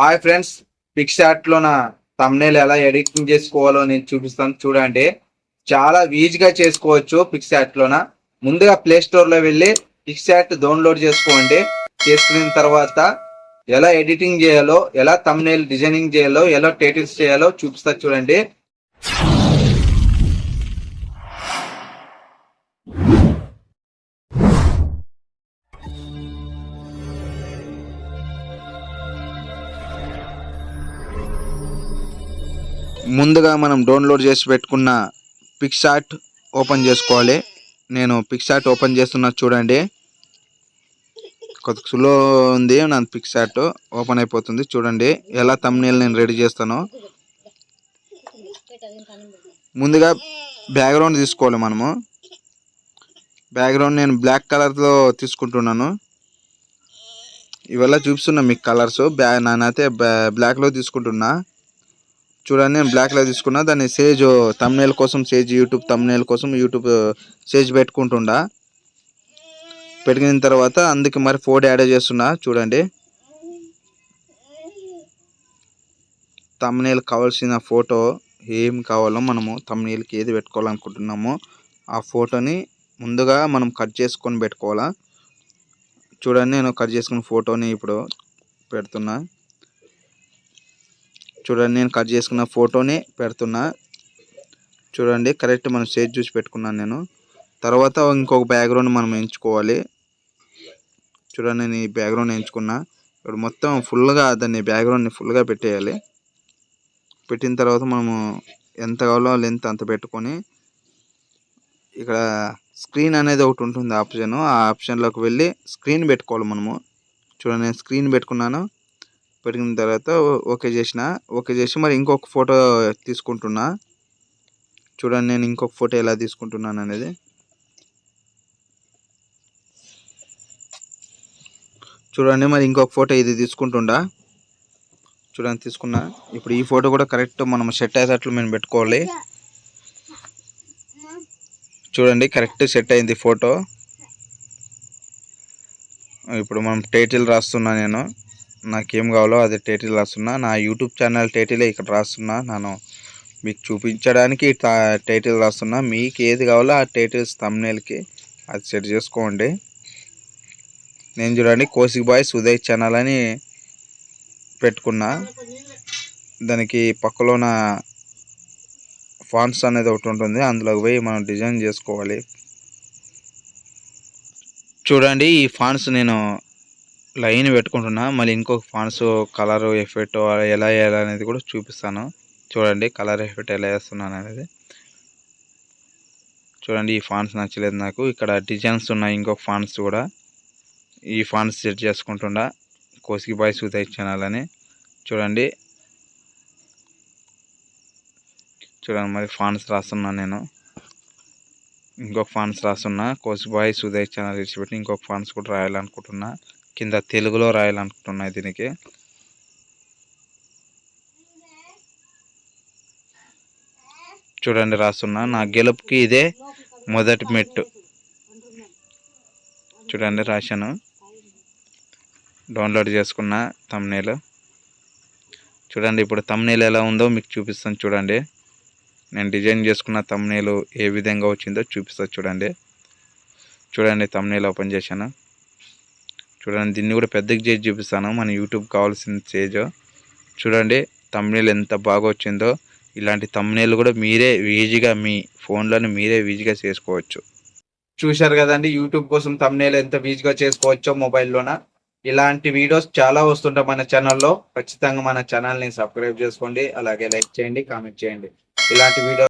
Hi friends పిక్సార్ట్లో నా thumbnail ఎలా editing చేసుకోవాలో నేను చూపిస్తాను చూడండి. చాలా ఈజీగా చేసుకోవచ్చు పిక్సార్ట్ లోన ముందుగా ప్లే స్టోర్లో వెళ్ళి షాట్ డౌన్లోడ్ చేసుకోండి. చేసుకున్న తర్వాత ఎలా ఎడిటింగ్ చేయాలో ఎలా తమ్నేల్ డిజైనింగ్ చేయాలో ఎలా టైటిల్స్ చేయాలో చూపిస్తా చూడండి. ముందుగా మనం డౌన్లోడ్ చేసి పెట్టుకున్న పిక్సార్ట్ ఓపెన్ చేసుకోవాలి. నేను పిక్సార్ట్ ఓపెన్ చేస్తున్నా చూడండి. కొద్ది స్లో ఉంది నా పిక్సార్ట్ ఓపెన్ అయిపోతుంది. చూడండి ఎలా తమ్నేల్ నేను రెడీ చేస్తాను. ముందుగా బ్యాక్గ్రౌండ్ తీసుకోవాలి మనము. బ్యాక్గ్రౌండ్ నేను బ్లాక్ కలర్లో తీసుకుంటున్నాను. ఇవల్ల చూపిస్తున్నా మీకు కలర్స్ బ్యా నేనైతే బ్లాక్లో తీసుకుంటున్నా. చూడండి నేను బ్లాక్లో తీసుకున్నా. దాన్ని సేజ్ తమ్నేల్ కోసం సేజ్ యూట్యూబ్ తమ్నేల్ కోసం యూట్యూబ్ సేజ్ పెట్టుకుంటుండా. పెట్టుకున్న తర్వాత అందుకే మరి ఫోటో యాడ్ చేస్తున్నా. చూడండి. తమ్నేల్ కావాల్సిన ఫోటో ఏం కావాలో మనము తమ్నేల్కి ఏది పెట్టుకోవాలనుకుంటున్నామో ఆ ఫోటోని ముందుగా మనం కట్ చేసుకొని పెట్టుకోవాలా. చూడండి నేను కట్ చేసుకున్న ఫోటోని ఇప్పుడు పెడుతున్నా. చూడండి నేను కట్ చేసుకున్న ఫోటోని పెడుతున్నా. చూడండి కరెక్ట్ మనం సేజ్ చూసి పెట్టుకున్నాను నేను. తర్వాత ఇంకొక బ్యాక్గ్రౌండ్ మనం ఎంచుకోవాలి. చూడండి నేను ఈ బ్యాక్గ్రౌండ్ ఎంచుకున్నా. ఇప్పుడు మొత్తం ఫుల్గా దాన్ని బ్యాక్గ్రౌండ్ని ఫుల్గా పెట్టేయాలి. పెట్టిన తర్వాత మనము ఎంత కావాలో లెంత్ అంత పెట్టుకొని ఇక్కడ స్క్రీన్ అనేది ఒకటి ఉంటుంది ఆప్షన్ ఆ ఆప్షన్లోకి వెళ్ళి స్క్రీన్ పెట్టుకోవాలి మనము. చూడండి నేను స్క్రీన్ పెట్టుకున్నాను. పెరిగిన తర్వాత ఓకే చేసిన. ఓకే చేసి మరి ఇంకొక ఫోటో తీసుకుంటున్నా. చూడండి నేను ఇంకొక ఫోటో ఎలా తీసుకుంటున్నాను అనేది. చూడండి మరి ఇంకొక ఫోటో ఇది తీసుకుంటుండా. చూడండి తీసుకున్నా. ఇప్పుడు ఈ ఫోటో కూడా కరెక్ట్ మనం సెట్ అయ్యేటట్లు మేము పెట్టుకోవాలి. చూడండి కరెక్ట్ సెట్ అయింది ఫోటో. ఇప్పుడు మనం టైటిల్ రాస్తున్నా నేను. నాకేం కావాలో అది టైటిల్ రాస్తున్నా. నా యూట్యూబ్ ఛానల్ టైటిల్ ఇక్కడ రాస్తున్నా. నేను మీకు చూపించడానికి టా- టైటిల్ రాస్తున్నా. మీకు ఏది కావాలో ఆ టైటిల్స్ తమ్నేల్కి అది సెట్ చేసుకోండి. నేను చూడండి కోసిక్ బాయ్స్ ఉదయ్ ఛానల్ అని పెట్టుకున్నా. దానికి పక్కలోన ఫాన్స్ అనేది ఒకటి ఉంటుంది. అందులోకి పోయి మనం డిజైన్ చేసుకోవాలి. చూడండి ఈ ఫాన్స్ నేను లైన్ పెట్టుకుంటున్నా. మళ్ళీ ఇంకొక ఫాన్స్ కలర్ ఎఫెక్ట్ ఎలా వేయాలి అనేది కూడా చూపిస్తాను. చూడండి కలర్ ఎఫెక్ట్ ఎలా వేస్తున్నాను అనేది. చూడండి ఈ ఫాన్స్ నచ్చలేదు నాకు. ఇక్కడ డిజైన్స్ ఉన్నాయి ఇంకొక ఫాన్స్ కూడా. ఈ ఫాన్స్ సెట్ చేసుకుంటుండా కోసికి బాయ్స్ ఉదయ్ ఛానల్ అని. చూడండి. చూడండి మరి ఫాన్స్ రాస్తున్నా నేను. ఇంకొక ఫాన్స్ రాస్తున్నా. కోసి బాయ్స్ ఉదయ్ ఛానల్ విడిచిపెట్టి ఇంకొక ఫాన్స్ కూడా రాయాలనుకుంటున్నా. కింద తెలుగులో రాయాలనుకుంటున్నాయి దీనికి. చూడండి రాస్తున్నా నా గెలుపుకి ఇదే మొదటి మెట్టు. చూడండి రాశాను. డౌన్లోడ్ చేసుకున్న తమ్నేలు చూడండి ఇప్పుడు తమ్నేలు ఎలా ఉందో మీకు చూపిస్తాను చూడండి. నేను డిజైన్ చేసుకున్న తమ్నేలు ఏ విధంగా వచ్చిందో చూపిస్తాను చూడండి. చూడండి తమ్నేలు ఓపెన్ చేశాను. చూడండి దీన్ని కూడా పెద్దగా చేసి చూపిస్తాను. మన యూట్యూబ్ కావాల్సిన స్టేజ్ చూడండి తమ్నేల్ ఎంత బాగా వచ్చిందో. ఇలాంటి తమ్నేల్ కూడా మీరే ఈజీగా మీ ఫోన్లోనే మీరే ఈజీగా చేసుకోవచ్చు. చూశారు కదండి యూట్యూబ్ కోసం తమ్నేల్ ఎంత ఈజీగా చేసుకోవచ్చో మొబైల్లోన. ఇలాంటి వీడియోస్ చాలా వస్తుంటాయి మన ఛానల్లో ఖచ్చితంగా మన ఛానల్ని సబ్స్క్రైబ్ చేసుకోండి. అలాగే లైక్ చేయండి కామెంట్ చేయండి. ఇలాంటి వీడియో